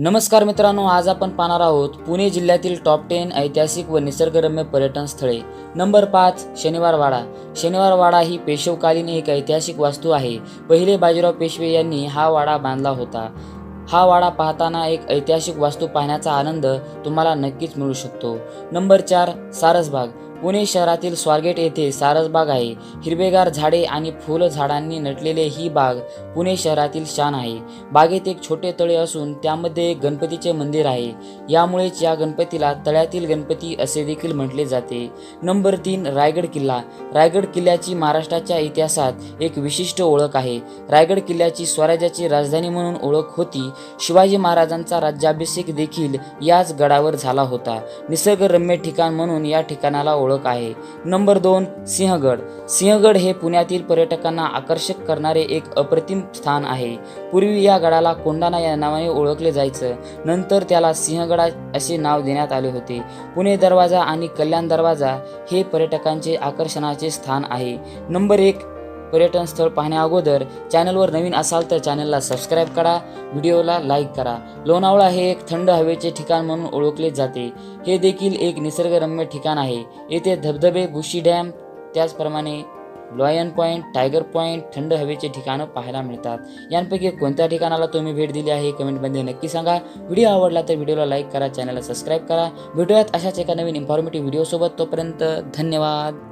नमस्कार मित्रांनो आज आपण पाहणार आहोत पुणे जिल्ह्यातील टॉप टेन ऐतिहासिक व निसर्गरम्य पर्यटन स्थळे. नंबर पाच शनिवार वाडा शनिवार वाडा ही पेशवकालीन एक ऐतिहासिक वास्तू आहे. पहिले बाजीराव पेशवे यांनी हा वाडा बांधला होता. हा वाडा पाहताना एक ऐतिहासिक वास्तू पाहण्याचा आनंद तुम्हाला नक्कीच मिळू शकतो. नंबर चार सारसबाग. पुणे शहरातील स्वारगेट येथे सारसबाग आहे. हिरवेगार झाडे आणि फुल झाडांनी नटलेले ही बाग पुणे शहरातील शान आहे. बागेत एक छोटे तळे असून त्यामध्ये एक गणपतीचे मंदिर आहे. यामुळेच या गणपतीला तळ्यातील गणपती असे देखील म्हटले जाते. नंबर तीन रायगड किल्ला. रायगड किल्ल्याची महाराष्ट्राच्या इतिहासात एक विशिष्ट ओळख आहे. रायगड किल्ल्याची स्वराज्याची राजधानी म्हणून ओळख होती. शिवाजी महाराजांचा राज्याभिषेक देखील याच गडावर झाला होता. निसर्गरम्य ठिकाण म्हणून या ठिकाणाला ओळख ओळख आहे. नंबर दोन सिंहगड. सिंहगड हे पुण्यातील पर्यटकांना आकर्षक करणारे एक अप्रतिम स्थान आहे. पूर्वी या गडाला कोंडाणा या नावाने ओळखले जायचं. नंतर त्याला सिंहगडा असे नाव देण्यात आले होते. पुणे दरवाजा आणि कल्याण दरवाजा हे पर्यटकांचे आकर्षणाचे स्थान आहे. नंबर एक पर्यटन स्थळ पाहण्या अगोदर चॅनलवर नवीन असाल तर चॅनलला सबस्क्राईब करा व्हिडिओला लाईक करा. लोणावळा हे एक थंड हवेचे ठिकाण म्हणून ओळखले जाते. हे देखील एक निसर्गरम्य ठिकाण आहे. येथे धबधबे बुशी डॅम त्याचप्रमाणे लॉयन पॉईंट टायगर पॉईंट थंड हवेचे ठिकाणं पाहायला मिळतात. यांपैकी कोणत्या ठिकाणाला तुम्ही भेट दिली आहे कमेंटमध्ये नक्की सांगा. व्हिडिओ आवडला तर व्हिडिओला लाईक करा चॅनलला सबस्क्राईब करा. भेटूयात अशाच एका नवीन इन्फॉर्मेटिव्ह व्हिडिओसोबत तोपर्यंत धन्यवाद.